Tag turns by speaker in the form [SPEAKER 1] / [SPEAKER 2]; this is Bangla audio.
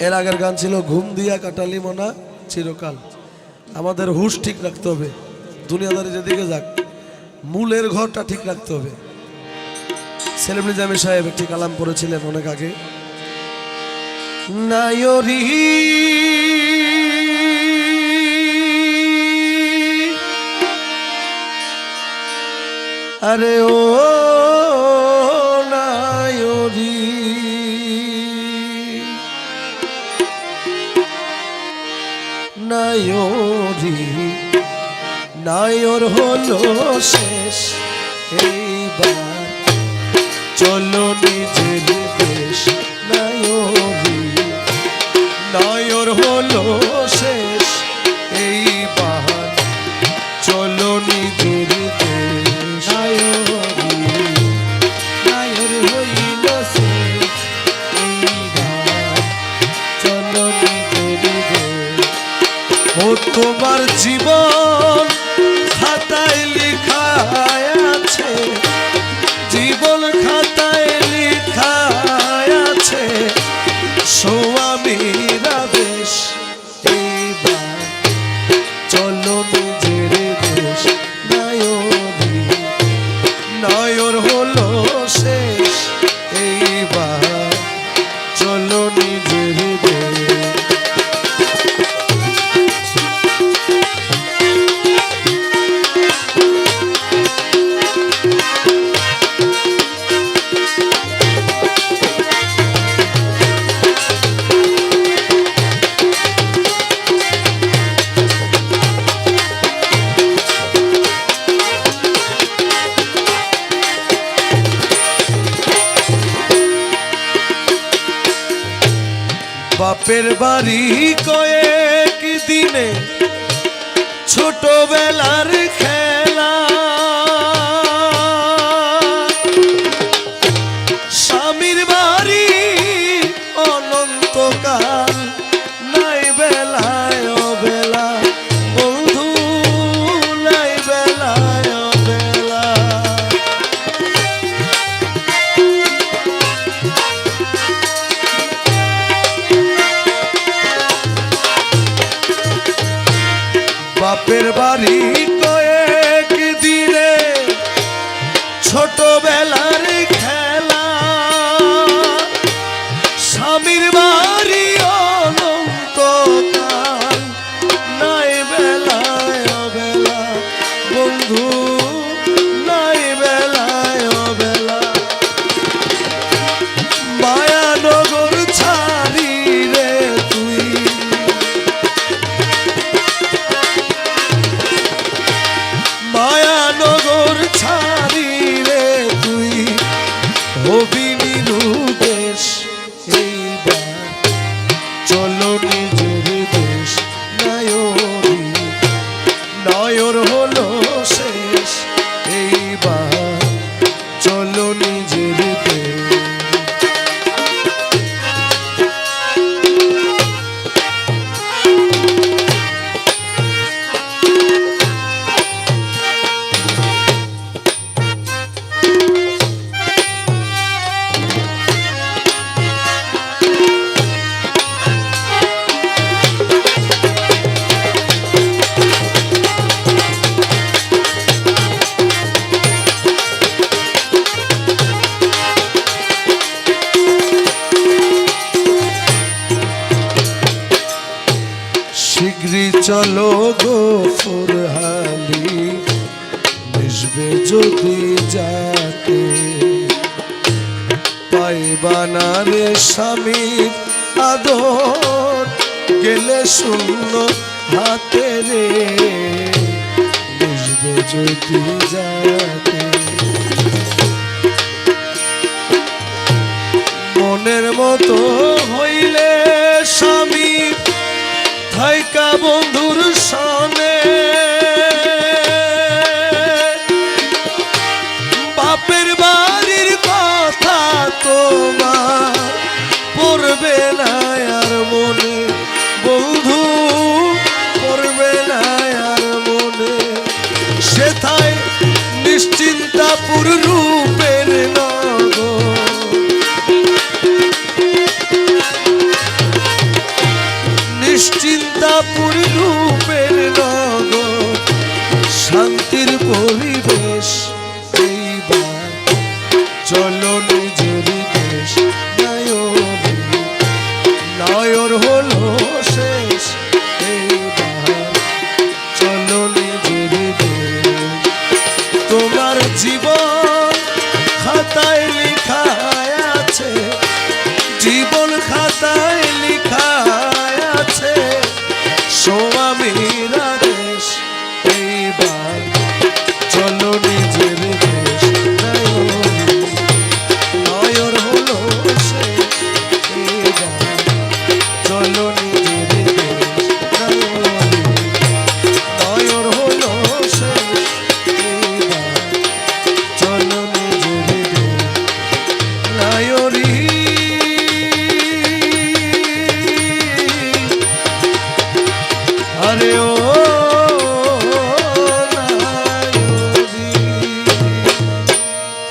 [SPEAKER 1] এর আগের গান ছিল, ঘুম দিয়া কাটালি মনা চিরকাল। আমাদের হুশ ঠিক রাখতে হবে। দুনিয়াদারি যেদিকে যাক, মূলের ঘরটা ঠিক রাখতে হবে। সেলিম নিজামী সাহেব একটি কালাম পড়েছিলেন অনেক আগে। নায়রি, আরে ও নায়রি নায়র হলো শেষ এইবার। চলো নিজের তোমার জীবন বাপের বাড়ি কয়েক দিনে ছোটবেলার খেলা বাপের চলো নিজের শীঘ্রই চলো গোফর হালি মিশবে যদি যাতে। পাইবানা রে স্বামীর আদর, গেলে শূন্য হাতে রে। মিশবে যদি যাতে। মনের মতো